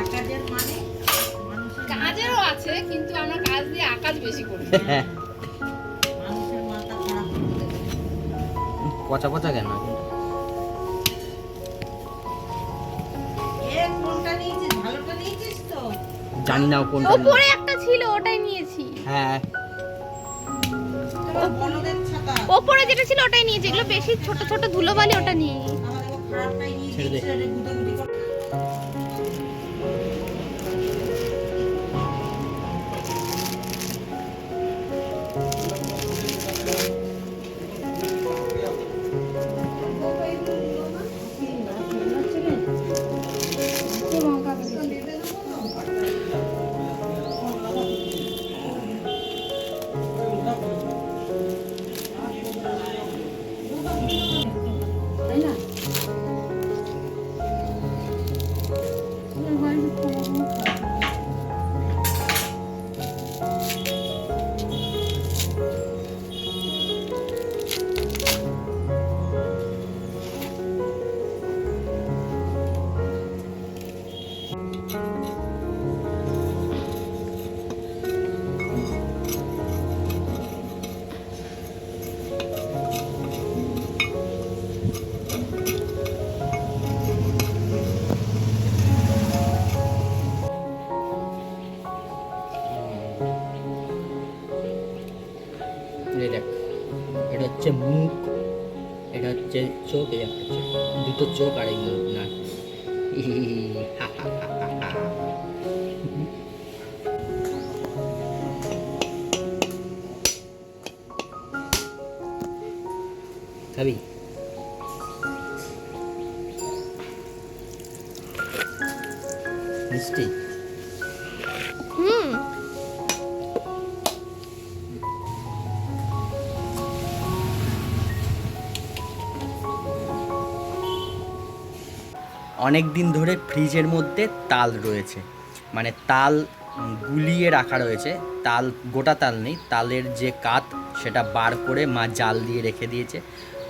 আকাশের মানে? মানুষের কাজেরও আছে কিন্তু আমরা কাজ দিয়ে আকাশ বেশি করি। মানুষের মাথা খারাপ করে দেবে পচা পচা কেন জানি না কোনটা একটা ছিল ওটাই নিয়েছি। হ্যাঁ। ওপরে যেটা ছিল ওটাই নিয়েছি। এগুলো বেশি ছোট ছোট ধুলোবালি ওটা নিয়ে Şöyle. দুটো চোখ আর মুখ না। খাবি? মিষ্টি? অনেক দিন ধরে ফ্রিজের মধ্যে তাল রয়েছে। মানে তাল গুলিয়ে রাখা রয়েছে। তাল, গোটা তাল নেই। তালের যে কাত, সেটা বার করে মা জাল দিয়ে রেখে দিয়েছে।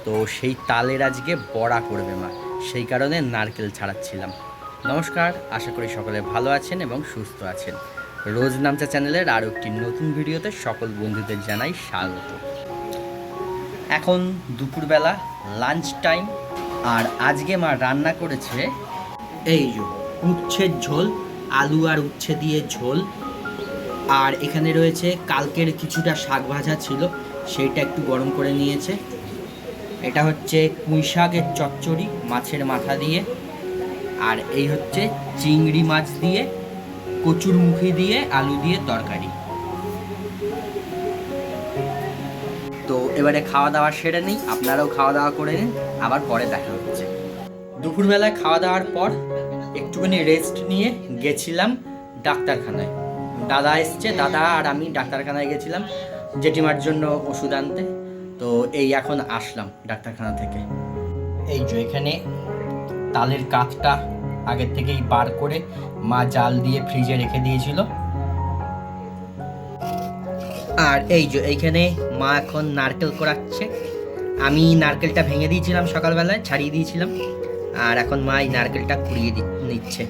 তো সেই তালের আজকে বড়া করবে মা। সেই কারণে নারকেল ছাড়াচ্ছিলাম। নমস্কার, আশা করি সকলে ভালো আছেন এবং সুস্থ আছেন। রোজ নামচা চ্যানেলের আরও একটি নতুন ভিডিওতে সকল বন্ধুদের জানাই স্বাগত। এখন দুপুরবেলা লাঞ্চ টাইম। আর আজকে মা রান্না করেছে এই যে উচ্ছের ঝোল, আলু আর উচ্ছে দিয়ে ঝোল। আর এখানে রয়েছে কালকের কিছুটা শাক ভাজা ছিল, সেইটা একটু গরম করে নিয়েছে। এটা হচ্ছে পুঁই শাকের চচ্চড়ি মাছের মাথা দিয়ে। আর এই হচ্ছে চিংড়ি মাছ দিয়ে কচুর মুখি দিয়ে, আলু দিয়ে তরকারি। তো এবারে খাওয়া দাওয়া সেরে নিই, আপনারাও খাওয়া দাওয়া করে নিন, আবার পরে দেখা হচ্ছে। দুপুরবেলায় খাওয়া দাওয়ার পর একটুখানি রেস্ট নিয়ে গেছিলাম ডাক্তারখানায়। দাদা এসছে, দাদা আর আমি ডাক্তারখানায় গেছিলাম, জেঠিমার জন্য ওষুধ আনতে। তো এই এখন আসলাম ডাক্তারখানা থেকে। এই যে এখানে তালের কাঠটা আগের থেকেই বার করে মা জাল দিয়ে ফ্রিজে রেখে দিয়েছিল। আর এই যে, এইখানে মা এখন নারকেল করাচ্ছে। আমি নারকেলটা ভেঙে দিয়েছিলাম সকালবেলায়, ছাড়িয়ে দিয়েছিলাম। আর এখন মা এই নারকেলটা কুড়িয়ে দি- নিচ্ছে।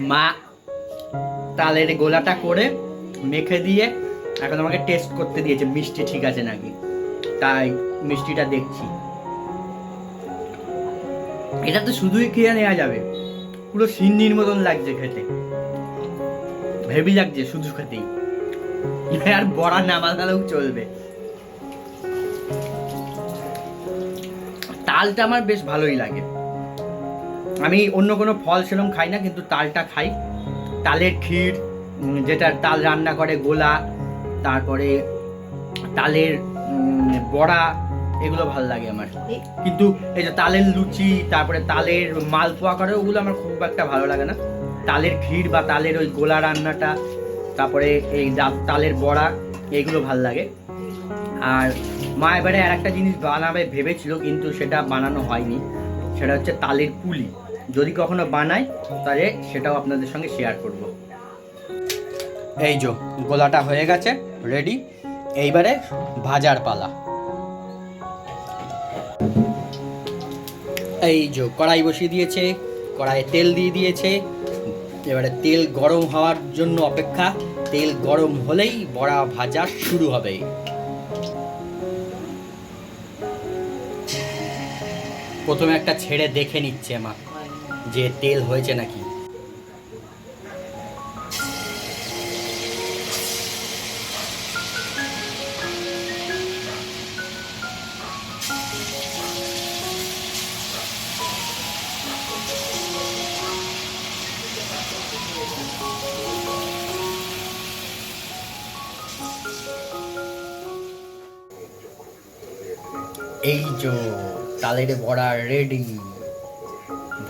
মা তালের গোলাটা করে মেখে দিয়ে এখন আমাকে টেস্ট করতে দিয়েছে। মিষ্টি ঠিক আছে নাকি? তাই মিষ্টিটা দেখছি। এটা তো শুধুই খেয়ে নেওয়া যাবে। পুরো সিন্নির মতন লাগছে খেতে। হেভি লাগছে শুধু খেতেই। আর বড়া না বানালেও চলবে। তালটা আমার বেশ ভালোই লাগে। আমি অন্য কোনো ফল সেরকম খাই না কিন্তু তালটা খাই। তালের ক্ষীর যেটা তাল রান্না করে গোলা তারপরে তালের বড়া এগুলো ভালো লাগে আমার। কিন্তু এই যে তালের লুচি তারপরে তালের মালপোয়া করে ওগুলো আমার খুব একটা ভালো লাগে না। তালের ক্ষীর বা তালের ওই গোলা রান্নাটা তারপরে এই তালের বড়া এগুলো ভালো লাগে। আর মা এবারে আর একটা জিনিস বানাবে ভেবেছিল কিন্তু সেটা বানানো হয়নি। সেটা হচ্ছে তালের পুলি। যদি কখনো বানাই, তাহলে সেটাও আপনাদের সঙ্গে শেয়ার করব। এই যে, গোলাটা হয়ে গেছে রেডি এইবারে ভাজার পালা। এই যে, কড়াই বসিয়ে দিয়েছে, কড়াইয়ে তেল দিয়ে দিয়েছে। এবারে তেল গরম হওয়ার জন্য অপেক্ষা, তেল গরম হলেই বড়া ভাজা শুরু হবে। প্রথমে একটা ছেড়ে দেখে নিচ্ছে মা। যে তেল হয়েছে নাকি? এই যে তালের বড়া রেডি।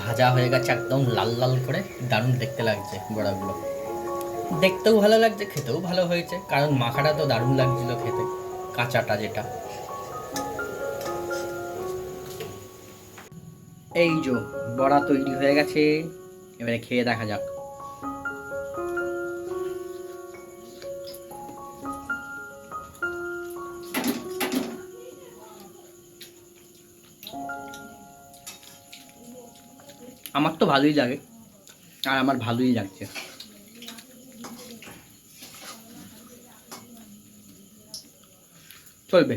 ভাজা হয়ে গেছে একদম লাল লাল করে, দারুণ দেখতে লাগছে বড়াগুলো। দেখতেও ভালো লাগছে, খেতেও ভালো হয়েছে, কারণ মাখাটা তো দারুণ লাগছিল খেতে, কাঁচাটা যেটা। এই যে বড়া তৈরি হয়ে গেছে, এবারে খেয়ে দেখা যাক। আমার তো ভালোই লাগে আর আমার ভালোই লাগছে। চলবে।